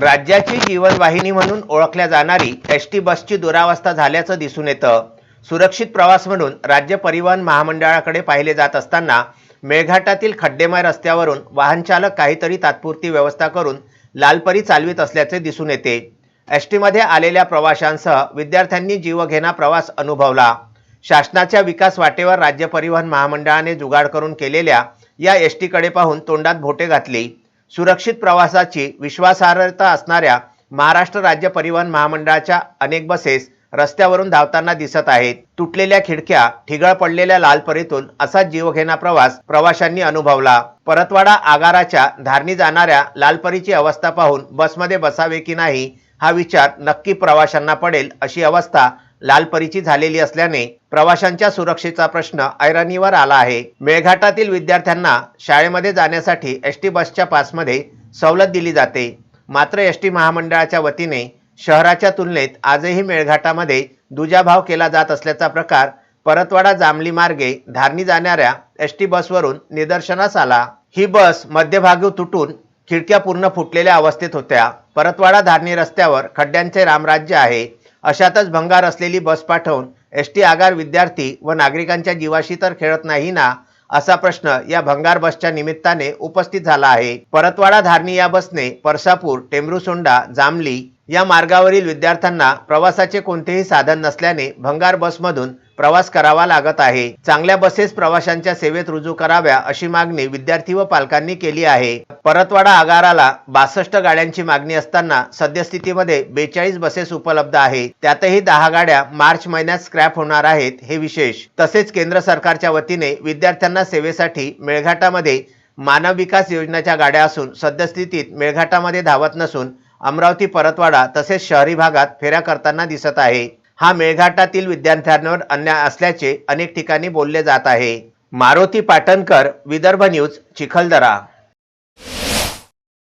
राज्याची जीवनवाहिनी म्हणून ओळखल्या जाणारी एस टी बसची दुरावस्था झाल्याचं दिसून येतं. सुरक्षित प्रवास म्हणून राज्य परिवहन महामंडळाकडे पाहिले जात असताना मेळघाटातील खड्डेमय रस्त्यावरून वाहनचालक काहीतरी तात्पुरती व्यवस्था करून लालपरी चालवित असल्याचे दिसून येते. एस टीमध्ये आलेल्या प्रवाशांसह विद्यार्थ्यांनी जीवघेणा प्रवास अनुभवला. शासनाच्या विकास वाटेवर राज्य परिवहन महामंडळाने जुगाड करून केलेल्या या एस टीकडे पाहून तोंडात भोटे घातली. सुरक्षित प्रवासाची विश्वासार्हता असणाऱ्या महाराष्ट्र राज्य परिवहन महामंडळाच्या अनेक बसेस रस्त्यावरून धावताना दिसत आहेत. तुटलेल्या खिडक्या ठिगळ पडलेल्या लालपरीतून असा जीवघेणा प्रवास प्रवाशांनी अनुभवला. परतवाडा आगाराच्या धारणी जाणाऱ्या लालपरीची अवस्था पाहून बसमध्ये बसावे की नाही हा विचार नक्की प्रवाशांना पडेल अशी अवस्था लालपरीची झालेली असल्याने प्रवाशांच्या सुरक्षेचा प्रश्न ऐरणीवर आला आहे. मेळघाटातील विद्यार्थ्यांना शाळेमध्ये जाण्यासाठी एस टी बसच्या पासमध्ये सवलत दिली जाते. मात्र एस टी महामंडळाच्या वतीने शहराच्या तुलनेत आजही मेळघाटामध्ये दुजाभाव केला जात असल्याचा प्रकार परतवाडा जांभली मार्गे धारणी जाणाऱ्या एस टी बसवरून निदर्शनास आला. ही बस मध्यभागी तुटून खिडक्या पूर्ण फुटलेल्या अवस्थेत होत्या. परतवाडा धारणी रस्त्यावर खड्ड्यांचे रामराज्य आहे. अशातच भंगार असलेली बस पाठवून एस टी आगार विद्यार्थी व नागरिकांच्या जीवाशी तर खेळत नाही ना असा प्रश्न या भंगार बसच्या निमित्ताने उपस्थित झाला आहे. परतवाडा धारणी या बसने परसापूर टेंभरुसोंडा जामली या मार्गावरील विद्यार्थ्यांना प्रवासाचे कोणतेही साधन नसल्याने भंगार बसमधून प्रवास करावा लागत आहे. चांगल्या बसेस प्रवाशांच्या सेवेत रुजू कराव्या अशी मागणी विद्यार्थी व पालकांनी केली आहे. परतवाडा आगाराला बासष्ट गाड्यांची मागणी असताना सद्यस्थितीमध्ये बेचाळीस बसेस उपलब्ध आहे त्यातही दहा गाड्या मार्च महिन्यात स्क्रॅप होणार आहेत हे विशेष. तसेच केंद्र सरकारच्या वतीने विद्यार्थ्यांना सेवेसाठी मेळघाटामध्ये मानव विकास योजनेच्या गाड्या असून सद्यस्थितीत मेळघाटामध्ये धावत नसून अमरावती परतवाडा तसेच शहरी भागात फेऱ्या करताना दिसत आहे. हा मेळघाटातील विद्यार्थ्यांवर अन्याय असल्याचे अनेक ठिकाणी बोलले जात आहे. मारुती पाटणकर विदर्भ न्यूज चिखलदरा.